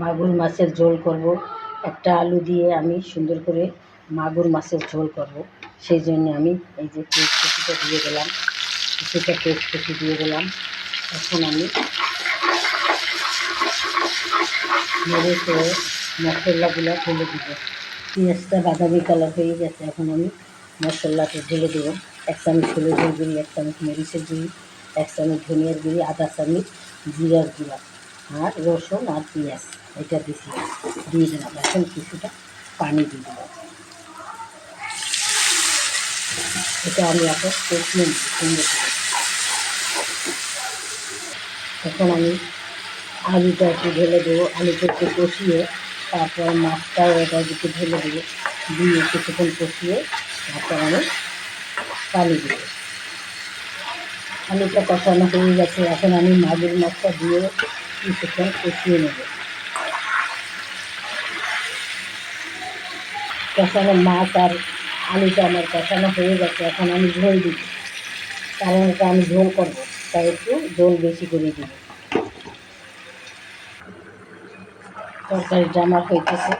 মাগুর মাছের ঝোল করব। একটা আলু দিয়ে আমি সুন্দর করে মাগুর মাছের ঝোল করব। সেই জন্য আমি এই যে কুচিটা দিয়ে দিলাম পেস্ট কুচি দিয়ে দিলাম। এখন আমি নেড়ে করে মশলাগুলো ঢেলে দিব। পেঁয়াজটা বাদামি কালার হয়ে গেছে, এখন আমি মশলাটা ঢেলে দেবো। এক চামচ হলুদের গুঁড়ি, এক চামচ মরিচের গুঁড়ি, এক চামচ ধনিয়ার গুঁড়ি, আধা চামচ জিরার গুঁড়া। আর রসুন আর পেঁয়াজ, এটা দিছি দিয়ে দিলাম। এখন কিছুটা পানি দিয়ে দেবো এটা আমি এখন কষিয়ে সুন্দর এখন আমি আলুটা একটু ঢেলে দেবো, আলুটা একটু কষিয়ে, তারপর মাছটাও এটা দিকে ঢেলে দেবো, দিয়ে কিছুক্ষণ কষিয়ে তারপর আমি পানি দেবো। আলুটা কষানো হয়ে গেছে, এখন আমি মাগুর মাছটা দিয়ে কষানো মাছ আর আলুটা আমার কষানো হয়ে গেছে, এখন আমি ঝোল দিব। কারণ এটা আমি ঝোল করব, তাই একটু ঝোল বেশি করে দিব। তরকারিটা আমার হইতেছে।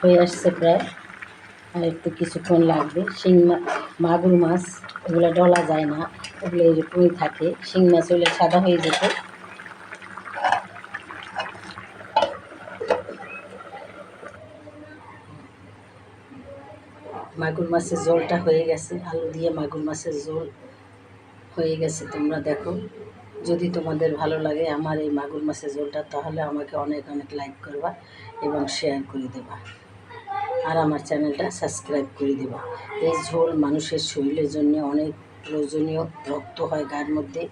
হয়ে আসছে প্রায়। আর একটু কিছুক্ষণ লাগবে। শিং মাগুর মাছ ওগুলো ডলা যায় না। ওগুলো এরকমই থাকে, শিং মাছ হলে সাদা হয়ে যেত। মাগুর মাছের ঝোলটা হয়ে গেছে, আলু দিয়ে মাগুর মাছের ঝোল হয়ে গেছে, তোমরা দেখো। যদি তোমাদের ভালো লাগে আমার এই মাগুর মাছের ঝোলটা, তাহলে আমাকে অনেক অনেক লাইক করবা এবং শেয়ার করে দেবা। আর আমার চ্যানেলটা সাবস্ক্রাইব করে দেবা। এই ঝোল মানুষের শরীরের জন্য অনেক প্রয়োজনীয় রক্ত হয় গায়ের মধ্যে,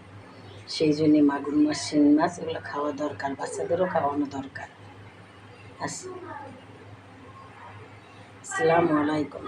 সেই জন্যে মাগুর মাছ শিং মাছ, এগুলো খাওয়া দরকার, বাচ্চাদেরও খাওয়ানো দরকার। আস- আসসালামু আলাইকুম।